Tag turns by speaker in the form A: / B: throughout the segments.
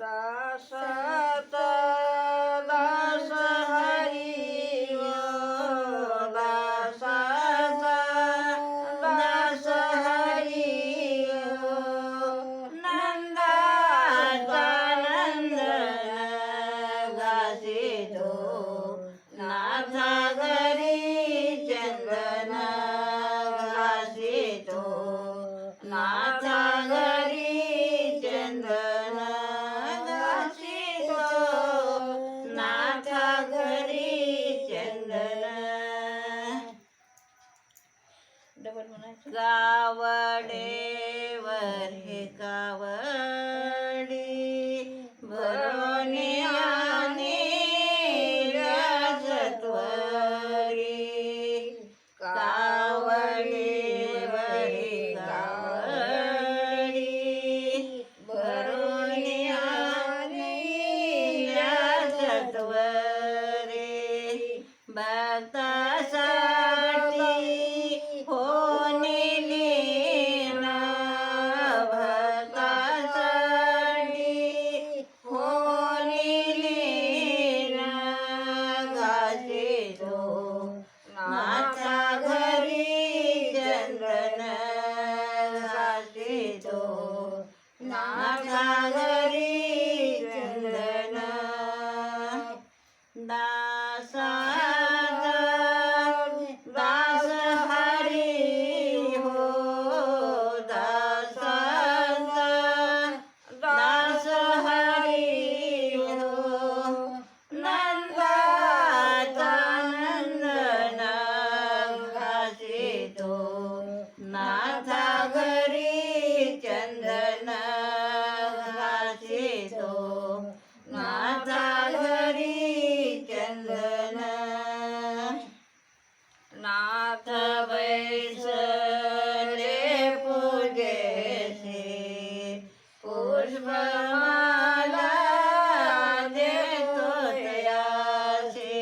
A: দাসা
B: कावडेवर हे कावडी भरोने आणि राजत्वरी
A: कावडेवर हे कावडी भरोने आणि राजत्वरी না मला देतो
B: तयाशी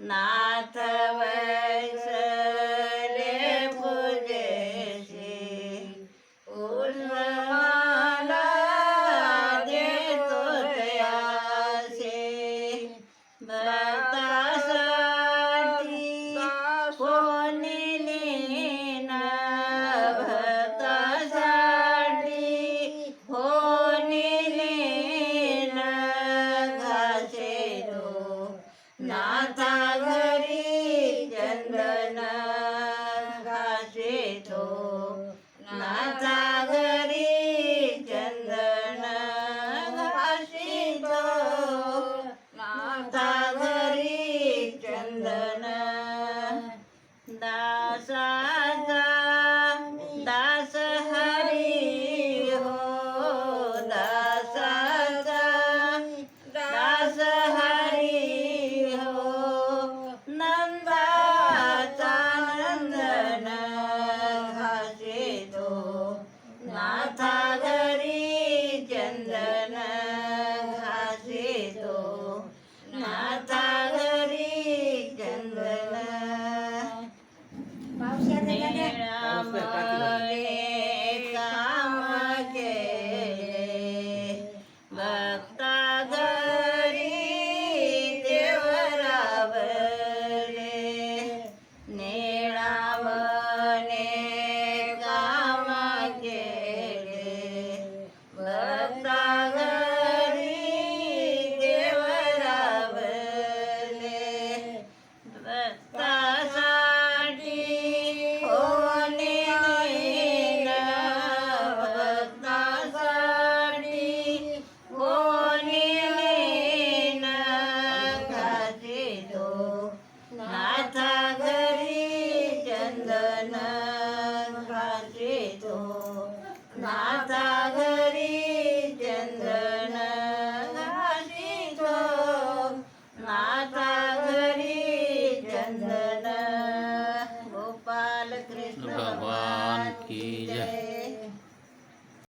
B: नाथवर ನಾಥ 그래도
A: 나다가